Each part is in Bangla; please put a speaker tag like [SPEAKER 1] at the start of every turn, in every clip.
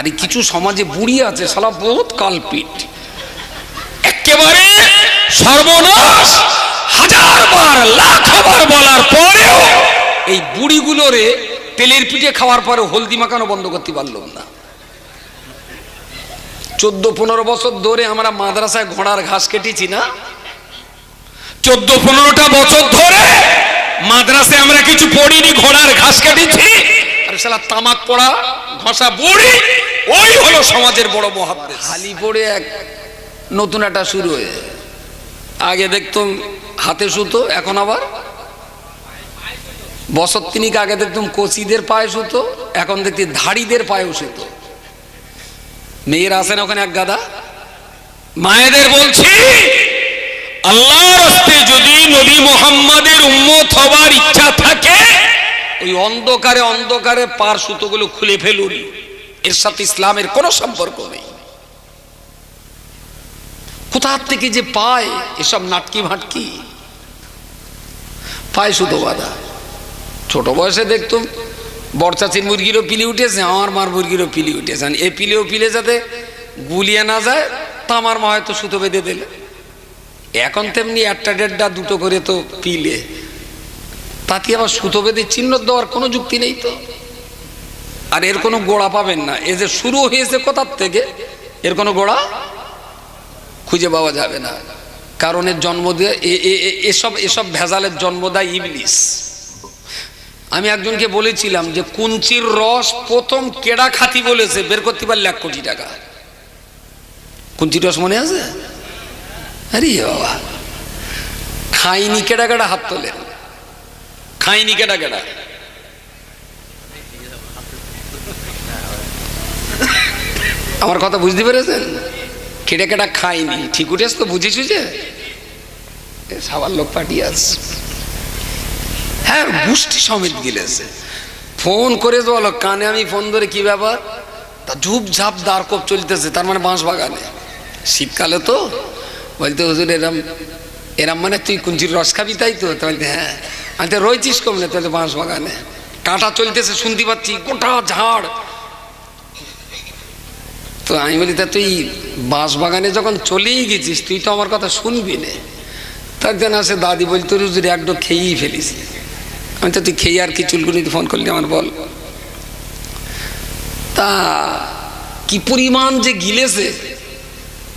[SPEAKER 1] আর কিছু সমাজে বুড়ি আছে সালা বহুত কালপিট। একেবারে সর্বনাশ! হাজার বার, লাখ বার বলার পরেও এই বুড়িগুলোরে তেলের পিঠে খাওয়ার পরে হলদি মাখানো বন্ধ করতে পারলাম না। চোদ্দ, পনেরো বছর ধরে আমরা মাদ্রাসায় ঘোড়ার ঘাস কেটেছি না? চোদ্দ, পনেরোটা বছর ধরে মাদ্রাসায় আমরা কিছু পড়িনি, ঘোড়ার ঘাস কেটেছি। আর সালা তামাক পড়া, ঘষা বুড়ি ওই হলো সমাজের বড় মহাব্বে খালি পড়ে এক নতুন একটা শুরু হয়ে আগে দেখতাম হাতে সুতো, এখন আবার বছর তিনিক আগে দেখতাম কচিদের পায়ে সুতো, এখন দেখছি ধাড়িদের পায়েও সুতো। মেয়েরা আছেন ওখানে এক গাদা। মায়েদের বলছি, আল্লাহর যদি নবী মোহাম্মদের উম্মত হবার ইচ্ছা থাকে, ওই অন্ধকারে অন্ধকারে পার সুতোগুলো খুলে ফেলুন। এর সাথে ইসলামের কোনো সম্পর্ক নেই। কোথা থেকে যে পায় এসব নাটকি ভাটকি? পায় সুতো বাঁধা। ছোট বয়সে দেখতুম, বরচাচির মুরগিরও পিলি উঠেছে, আমার মার মুরগিরও পিলি উঠেছে। এ পিলেও পিলে যাতে গুলিয়ে না যায়, তা আমার মা হয়তো সুতো বেঁধে দিলে। এখন তেমনি একটা দেড়টা দুটো করে তো পিলে। তাতে আবার সুতো বেঁধে চিহ্ন দেওয়ার কোনো যুক্তি নেই তো। আর এর কোনো গোড়া পাবেন না। এ যে শুরু হয়েছে কোথার থেকে, এর কোনো গোড়া খুঁজে পাওয়া যাবে না। কারণ এর জন্ম দিয়ে এসব এসব ভেজালের জন্ম দেয় ইবলিস। আমি একজনকে বলেছিলাম যে কুঞ্চির রস প্রথম কেডা খাতি বলেছে, বের করতে পারলে এক কোটি টাকা। কুঞ্চির রস মনে আছে? আরে বাবা। খাইনি কেডা কেডা হাত তোলেন। খাইনি কেডা কেডা। আমার কথা বুঝতে পেরেছেন? কেটে কেটা খাইনি। ঠিক উঠেছ তো বুঝেছি যে? সবার লোক পাঠিয়ে আসছে হ্যাঁ গোষ্ঠী সমেত গিলেছে। ফোন করে বলো, কানে আমি ফোন ধরে কি ব্যাপার? তা ঝুপ ঝাপ দাঁড়কোপ চলতেছে, তার মানে বাঁশ বাগানে। শীতকালে তো? বলতে হুজুর, এরম এরম মানে তুই কুঞ্চির রস খাবি তাই তো? তো বলতে হ্যাঁ। আমি তো রয়েছিস কমলে, তাহলে বাঁশ বাগানে। কাঁটা চলতেছে, শুনতে পাচ্ছি, গোটা ঝাড়। তো আমি বলি, তা তুই বাঁশ বাগানে যখন চলেই গেছিস, তুই তো আমার কথা শুনবি না। তার যেন আসে দাদি বলি তোর হুজুর একডো খেয়েই ফেলিস। আমি তো তুই খেয়ে আর কি চুলকুনিতে ফোন করলি আমার বল। তা কি পরিমাণ যে গিলেছে।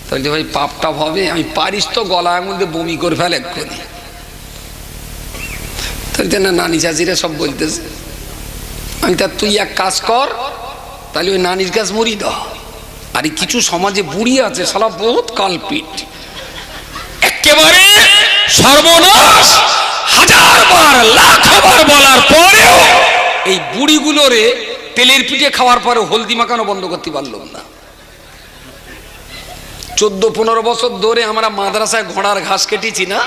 [SPEAKER 1] তাহলে ভাই, পাপটা হবে, আমি পারিস তো গলা দিয়ে বমি করে ফেলে করি তাহলে না নানি চাচিরা সব বলতেছে, আমি তা তুই এক কাজ কর, তাহলে ওই নানির কাজ মরি দাও আর এই কিছু সমাজে বুড়ি আছে সালা বহুত কালপিট। একেবারে সর্বনাশ হাজার বার লাখ বার বলার পরেও এই বুড়িগুলোরে তেলের পিঠে খাওয়ার পরে হলদি মাখানো বন্ধ করতে পারলাম না। চোদ্দ পনেরো বছর ধরে আমরা মাদ্রাসায় ঘোড়ার ঘাস কেটেছি না?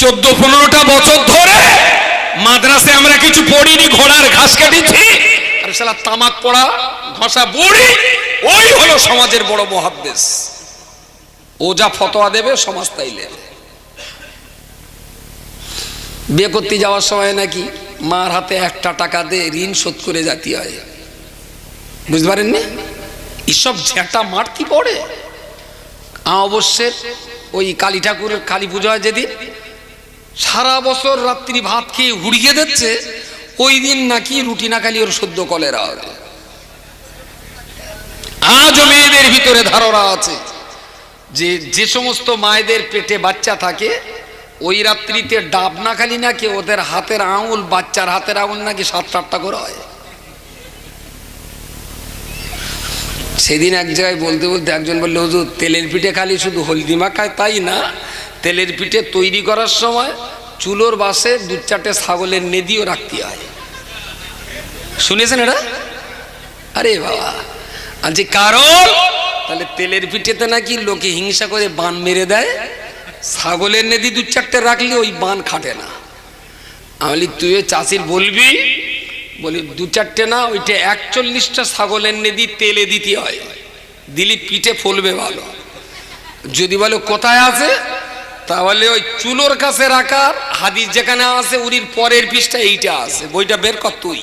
[SPEAKER 1] চোদ্দ পনেরোটা বছর ধরে মাদ্রাসায় আমরা কিছু পড়িনি ঘোড়ার ঘাস কেটেছি। আর সালা তামাক পড়া ঘষা বুড়ি ওই হলো সমাজের বড় মহাদ্দেশ। ও যা ফতোয়া দেবে, সমাজ তাই নেবে। বিয়ে করতে যাওয়ার সময় নাকি মার হাতে একটা টাকা দিয়ে ঋণ শোধ করে জাতি হয়। বুঝতে পারেননি? এসব ঝেঁটা মারতি পড়ে? অবশ্যের ওই কালী ঠাকুরের কালী পুজো হয় যেদিন, সারা বছর রাত্রি ভাত খেয়ে হুড়িয়ে দিচ্ছে, ওই দিন নাকি রুটি না খালি ওর সদ্য কলেরা হবে। আজও মেয়েদের ভিতরে ধারণা আছে যে যে সমস্ত মায়েদের পেটে বাচ্চা থাকে, ওই রাত্রিতে ডাব না খালি নাকি ওদের হাতের আঙুল, বাচ্চার হাতের আঙুল নাকি সাত আটটা করে হয়? সেদিন এক জায়গায় বলতে বলতে একজন বললে, হুজুর, তেলের পিঠে খালি শুধু হলদি মাখায় তাই না? তেলের পিঠে তৈরি করার সময় চুলোর বাসে দু চারটে ছাগলের নেদিও রাখতে হয়। শুনেছেন এটা আরে বাবা। আনছি কারণ, তাহলে তেলের পিঠেতে নাকি লোকে হিংসা করে বান মেরে দেয়? ছাগলের নেদি দু চারটে রাখলে ওই বান খাটে না। আমি বলি তুই ওই চাষির বলবি? বলি, দু চারটে না, ওইটা একচল্লিশটা ছাগলের নেদি তেলে দিতে হয়। দিলি পিঠে ফলবে ভালো। যদি বলে কোথায় আছে, তাহলে ওই চুলোর কাছে রাখার হাদিস যেখানে আছে, উরির পরের পৃষ্ঠা এইটা আছে। বইটা বের কর তুই।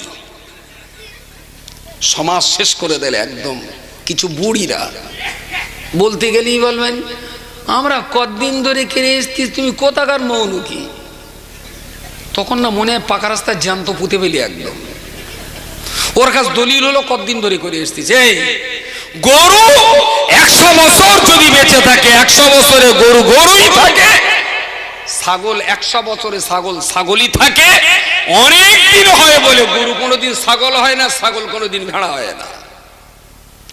[SPEAKER 1] সমাজ শেষ করে দিলে একদম কিছু বুড়িরা। বলতে গেলেই বলবেন, আমরা কতদিন ধরে কেড়ে এসছি, তুমি কোথাকার মৌন কি? তখন না মনে হয় পাকা রাস্তায় জ্যান্ত পুঁতে পেলি একদম। ওর কাছে দলিল হলো কতদিন ধরে করে এসছিস এই গরু একশো বছর যদি বেঁচে থাকে, একশো বছরে গরু গরুই থাকে, ছাগল একশো বছরে ছাগল ছাগলই থাকে অনেক দিন হয় বলে, গরু কোনোদিন ছাগল হয় না, ছাগল কোনোদিন ভেড়া হয় না।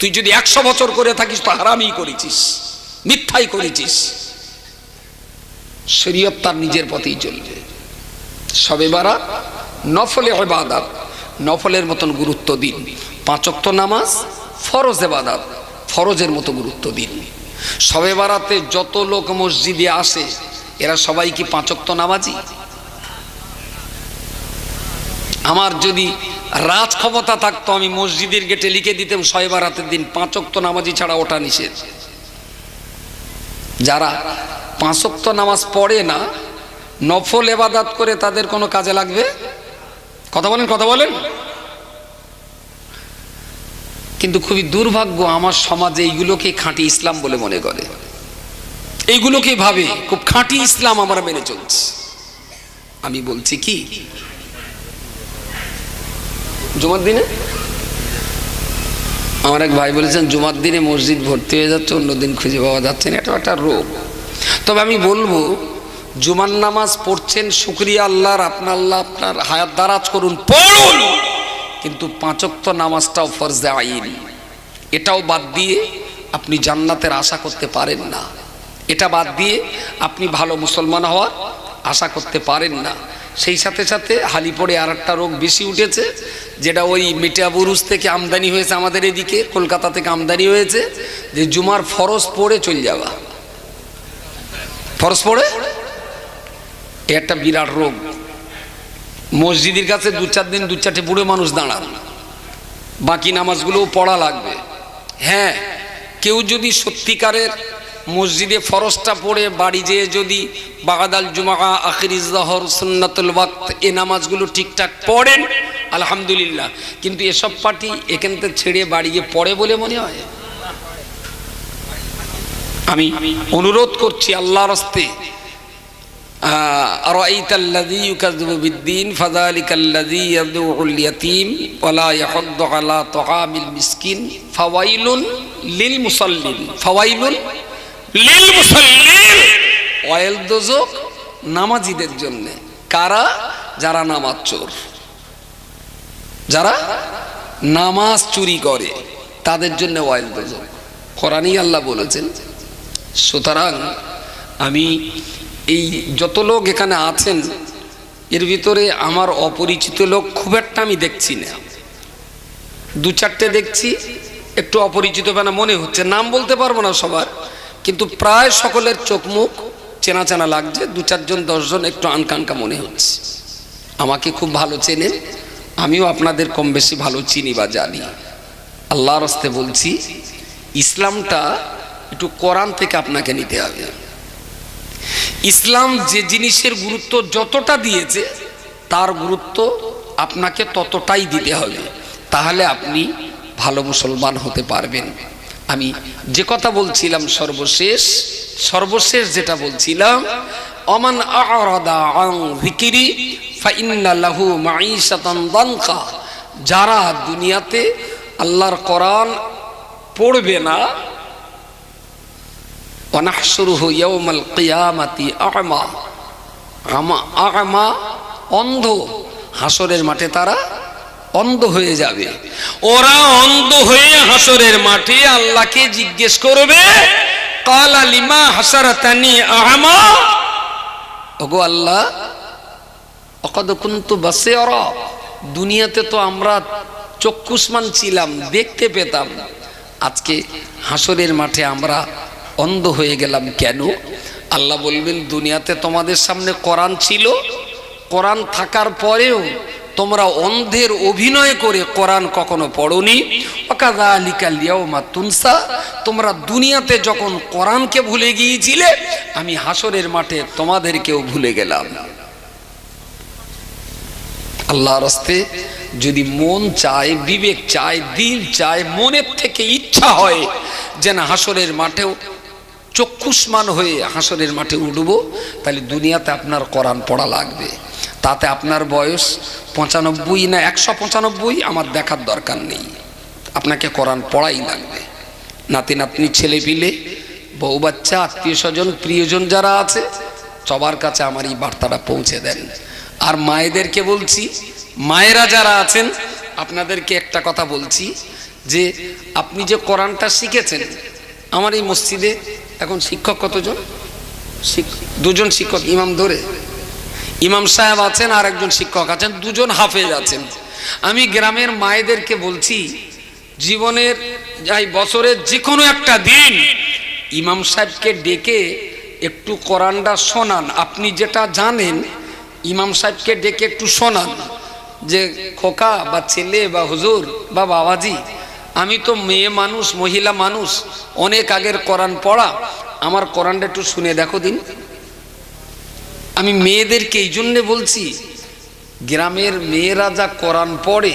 [SPEAKER 1] তুই যদি একশো বছর করে থাকিস, তো হারামই করেছিস, মিথ্যাই করেছিস। শরীয়ত তার নিজের পথেই চলবে। সবে বারা নফলে ইবাদত, নফলের মতন গুরুত্ব দিন। পাঁচক্ত নামাজ, ফরজ এবাদাত ফরজের মতো গুরুত্ব দিন। সবে বারাতে যত লোক মসজিদে আসে, এরা সবাই কি পাঁচক্ত নামাজি? আমার যদি রাজ ক্ষমতা থাকতো, আমি মসজিদের গেটে লিখে দিতাম শয়ে বারাতের দিন পাঁচক্ত নামাজি ছাড়া ওটা নিষেধ। যারা পাঁচক্ত নামাজ পড়ে না, নফল এবাদাত করে তাদের কোনো কাজে লাগবে? কথা বলেন কথা বলেন। কিন্তু খুবই দুর্ভাগ্য আমার সমাজে এইগুলোকে খাঁটি ইসলাম বলে মনে করে। এইগুলোকে ভাবে খুব খাঁটি ইসলাম আমরা মেনে চলছি। আমি বলছি কি? জুমার দিনে? আমার এক ভাই বলেছেন, জুমার দিনে মসজিদ ভর্তি হয়ে যাচ্ছে, অন্যদিন খুঁজে পাওয়া যাচ্ছে না। এটা একটা রোগ। তবে আমি বলব, জুমার নামাজ পড়ছেন, শুক্রিয়া আল্লাহর, আপনার আল্লাহ আপনার হায়াত দারাজ করুন, পড়ুন। কিন্তু পাঁচক্ত নামাজটাও ফরজে আইন। এটাও বাদ দিয়ে আপনি জান্নাতের আশা করতে পারেন না। এটা বাদ দিয়ে আপনি ভালো মুসলমান হওয়ার আশা করতে পারেন না। সেই সাথে সাথে হালি পড়ে আর একটা রোগ বেশি উঠেছে যেটা ওই মিটাবুরুজ থেকে আমদানি হয়েছে আমাদের এদিকে, কলকাতা থেকে আমদানি হয়েছে, যে জুমার ফরজ পড়ে চলে যাওয়া। ফরজ পড়ে? একটা বিরাট রোগ। মসজিদের কাছে দু চার দিন, দু চারটে বুড়ো মানুষ দাঁড়ান। বাকি নামাজগুলোও পড়া লাগবে। হ্যাঁ কেউ যদি সত্যিকারের মসজিদে ফরজটা পড়ে বাড়ি যেয়ে যদি বাগাদাল জুমা আখিরিজ জহর সুন্নাতুল ওয়াক্ত এ নামাজগুলো ঠিকঠাক পড়েন আলহামদুলিল্লাহ কিন্তু এসব পার্টি এখান থেকে ছেড়ে বাড়ি গিয়ে পড়ে বলে মনে হয় আমি অনুরোধ করছি আল্লাহর হস্তে أرأيت الذي يكذب بالدين فذلك الذي يدعو اليتيم ولا يحض على طعام المسكين فويل للمصلين فويل লিল মুসাল্লিন। ওয়াইল দোজক নামাজিদের জন্য। কারা? যারা নামাজ চোর। যারা নামাজ চুরি করে, তাদের জন্য অয়েল দোজক। কোরআনই আল্লাহ বলেছেন, সুতরাং আমি এই যত লোক এখানে আছেন, এর ভিতরে আমার অপরিচিত লোক খুব একটা আমি দেখছি না। দু চারটে দেখছি, একটু অপরিচিত বেনা মনে হচ্ছে? নাম বলতে পারব না সবার। কিন্তু প্রায় সকলের চোখ মুখ চেনা চেনা লাগছে, দু চারজন, দশজন একটু আনকানকা মনে হচ্ছে। আমাকে খুব ভালো চেনেন, আমিও আপনাদের কম বেশি ভালো চিনি বা জানি। আল্লাহর হস্তে বলছি, ইসলামটা একটু কোরআন থেকে আপনাকে নিতে হবে। ইসলাম যে জিনিসের গুরুত্ব যতটা দিয়েছে, তার গুরুত্ব আপনাকে ততটাই দিতে হবে। তাহলে আপনি ভালো মুসলমান হতে পারবেন। আমি যে কথা বলছিলাম সর্বশেষ সর্বশেষ যেটা বলছিলাম, অমান ফাইন্না লাহু দানকা। যারা দুনিয়াতে আল্লাহর কোরআন পড়বে না অনাহসুরুহু ইয়াউমাল কিয়ামাতি আমা, আ'মা অন্ধ হাসরের মাঠে তারা অন্ধ হয়ে যাবে। ওরা অন্ধ হয়ে হাসরের মাঠে আল্লাহকে জিজ্ঞেস করবে, কালা হাসারাতানি আ'মা ওগো আল্লাহ, অকদ কুন্তু বাসিরা? দুনিয়াতে তো আমরা চক্ষুষ্মান ছিলাম, দেখতে পেতাম। আজকে হাসরের মাঠে আমরা অন্ধ হয়ে গেলাম কেন? আল্লাহ বলবেন, দুনিয়াতে তোমাদের সামনে কোরআন ছিল। কোরআন থাকার পরেও তোমরা অন্ধের অভিনয় করে কোরআন কখনো পড়নি? অকাদা আলিকাল ইয়াউমা তুনসা, তোমরা দুনিয়াতে যখন কোরআনকে ভুলে গিয়েছিলে, আমি হাসরের মাঠে তোমাদেরকেও ভুলে গেলাম। আল্লাহ হস্তে যদি মন চায়, বিবেক চায়, দিল চায়, মনের থেকে ইচ্ছা হয়, যেন হাসরের মাঠেও চক্ষুষ্মান হয়ে হাসরের মাঠে উঠব, তাহলে দুনিয়াতে আপনার কোরআন পড়া লাগবে। তাতে আপনার বয়স পঁচানব্বই না একশো পঁচানব্বই, আমার দেখার দরকার নেই। আপনাকে কোরআন পড়াই লাগবে। নাতি নাতনি, ছেলে পিলে, বউ বাচ্চা, আত্মীয় স্বজন, প্রিয়জন যারা আছে, সবার কাছে আমার এই বার্তাটা পৌঁছে দেন। আর মায়েদেরকে বলছি, মায়েরা যারা আছেন, আপনাদেরকে একটা কথা বলছি, যে আপনি যে কোরআনটা শিখেছেন, আমার এই মসজিদে এখন শিক্ষক কতজন? দুজন শিক্ষক, ইমাম ধরে। ইমাম সাহেব আছেন আর একজন শিক্ষক আছেন, দুজন হাফেজ আছেন। আমি গ্রামের মায়েদেরকে বলছি, জীবনের যাই বছরের যে কোনো একটা দিন, ইমাম সাহেবকে ডেকে একটু কোরআনটা শোনান। আপনি যেটা জানেন, ইমাম সাহেবকে ডেকে একটু শোনান, যে খোকা বা ছেলে বা হুজুর বা বাবাজি, আমি তো মেয়ে মানুষ, মহিলা মানুষ, অনেক আগের কোরআন পড়া। আমার কোরআনটা একটু শুনে দেখো দিন। আমি মেয়েদেরকে এই জন্যে বলছি, গ্রামের মেয়েরা যা কোরআন পড়ে,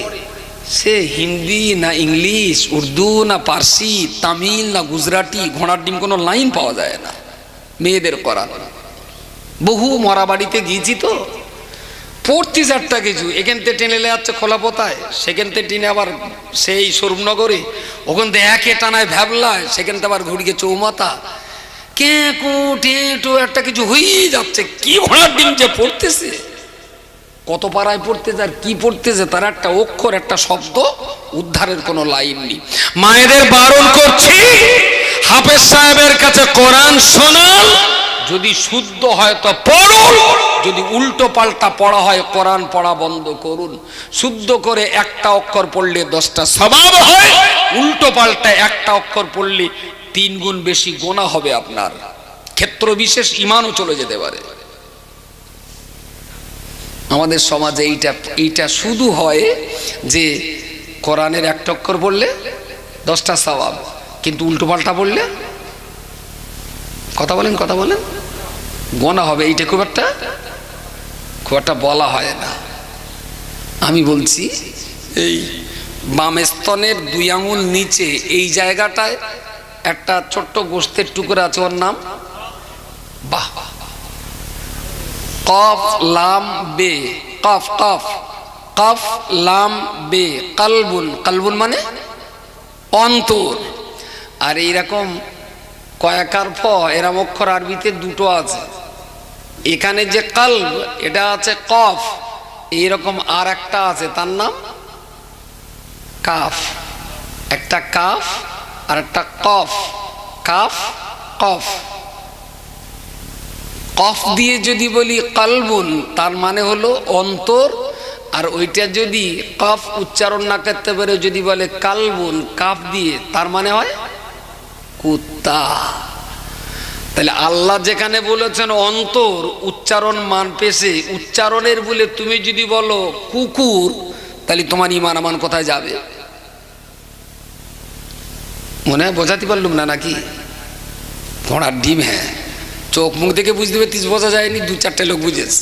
[SPEAKER 1] সে হিন্দি না ইংলিশ, উর্দু না পার্সি, তামিল না গুজরাটি, ঘোড়ার ডিম কোনো লাইন পাওয়া যায় না মেয়েদের কোরআন। বহু মরা বাড়িতে গিয়েছি তো। পড়তি চারটা কিছু, এখান থেকে টেনে যাচ্ছে খোলা পোতায়, সেখান থেকে টেনে আবার সেই স্বরূপনগরে, ওখান থেকে একে টানায় ভ্যাবলায়, সেখান থেকে আবার ঘুরিয়ে চৌমাতা কে কু টেটু একটা কিছু হয়েই যাচ্ছে, কি ঘোড়ার ডিম যে পড়তেছে? কত পাড়ায় পড়তেছে আর কি পড়তেছে, তার একটা অক্ষর, একটা শব্দ, উদ্ধারের কোনো লাইন নেই। মায়েদের বারণ করছি, হাফেজ সাহেবের কাছে কোরআন শোনান, যদি শুদ্ধ হয় তো পড়ুন, যদি উল্টো পাল্টা পড়া হয় কোরআন পড়া বন্ধ করুন। শুদ্ধ করে একটা অক্ষর পড়লে দশটা স্বভাব হয়, উল্টো পাল্টা একটা অক্ষর পড়লে তিন গুণ বেশি গোনা হবে আপনার। ক্ষেত্র বিশেষ ইমানও চলে যেতে পারে। আমাদের সমাজে এইটা এইটা শুধু হয় যে কোরআনের একটা অক্ষর পড়লে দশটা সবাব কিন্তু উল্টো পাল্টা পড়লে কথা বলেন কথা বলেন। গোনা হবে, এইটা খুব একটা খুব একটা বলা হয় না। আমি বলছি, এই বাম স্তনের দুই আঙুল নিচে এই জায়গাটায় একটা ছোট্ট গোস্তের টুকরা আছে, ওর নাম? বাহ। কফ, লাম, বে। কফ কফ। কফ, লাম, বে। কালবুন। কালবুন মানে অন্তর। আর এইরকম কয়েকার ফ এরম অক্ষর আরবিতে দুটো আছে। এখানে যে কালব, এটা আছে কফ। এইরকম আর একটা আছে, তার নাম কাফ। একটা কাফ আর একটা কফ, কাফ, কফ। কফ দিয়ে যদি বলি কালবুন, তার মানে হলো অন্তর, আর ওইটা যদি কফ উচ্চারণ না করতে পারে, যদি বলে কালবুন, কাফ দিয়ে, তার মানে হয় কুত্তা। তাহলে আল্লাহ যেখানে বলেছেন অন্তর, উচ্চারণ মান পেশে উচ্চারণের বলে তুমি যদি বলো কুকুর, তাহলে তোমার ইমান আমান কোথায় যাবে। মনে হয় বোঝাতে পারলুম না নাকি? ঘোড়ার ডিম হ্যাঁ। চোখ মুখ দেখে বুঝতে পারতিস বোঝা যায়নি, দু চারটে লোক বুঝেছে।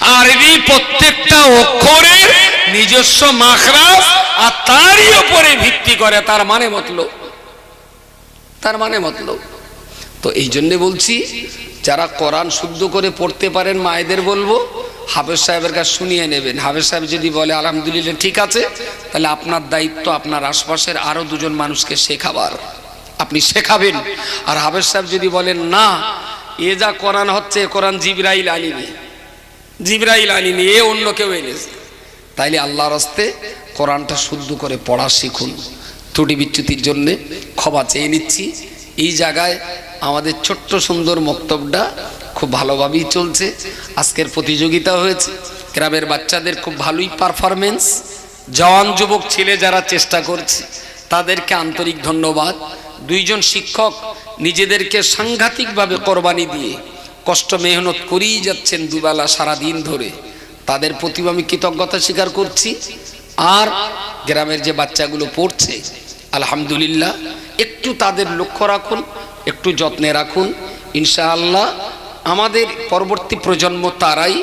[SPEAKER 1] আর এই প্রত্যেকটা অক্ষরের নিজস্ব মাখরাজ আর তারই ওপরে ভিত্তি করে তার মানে মতলব। তার মানে মতলব। তো এই জন্যে বলছি, যারা কোরআন শুদ্ধ করে পড়তে পারেন মায়েদের বলব, হাফেজ সাহেবের কাছে শুনিয়ে নেবেন। হাফেজ সাহেব যদি বলে, আলহামদুলিল্লাহ, ঠিক আছে, তাহলে আপনার দায়িত্ব আপনার আশপাশের আরও দুজন মানুষকে শেখাবার। আপনি শেখাবেন। আর হাফেজ সাহেব যদি বলেন, না, এ যা কোরআন হচ্ছে কোরআন জিবরাইল আনিনি জিবরাইল আনিনি এ অন্য কেউ এনেছে। তাইলে আল্লাহর হস্তে কোরআনটা শুদ্ধ করে পড়া শিখুন। ত্রুটি বিচ্যুতির জন্যে ক্ষমা চেয়ে নিচ্ছি। এই জায়গায় আমাদের ছোট্ট সুন্দর মক্তবটা খুব ভালোভাবেই চলছে। আজকের প্রতিযোগিতা হয়েছে। গ্রামের বাচ্চাদের খুব ভালোই পারফরমেন্স জওয়ান যুবক ছেলে যারা চেষ্টা করছে, তাদেরকে আন্তরিক ধন্যবাদ। দুইজন শিক্ষক নিজেদেরকে সাংঘাতিকভাবে কোরবানি দিয়ে কষ্ট মেহনত করেই যাচ্ছেন দুবেলা সারা দিন ধরে। তাদের প্রতি আমি কৃতজ্ঞতা স্বীকার করছি। আর গ্রামের যে বাচ্চাগুলো পড়ছে, আলহামদুলিল্লাহ, একটু তাদের লক্ষ্য রাখুন। একটু যত্নে রাখুন। ইনশাআল্লাহ আমাদের পরবর্তী প্রজন্ম তারাই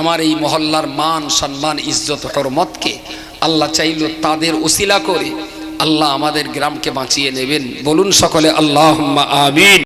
[SPEAKER 1] আমার এই মহল্লার মান, সম্মান, ইজ্জত, হরমতকে আল্লাহ চাইল তাদের ওসিলা করে আল্লাহ আমাদের গ্রামকে বাঁচিয়ে নেবেন। বলুন সকলে আল্লাহ আমিন।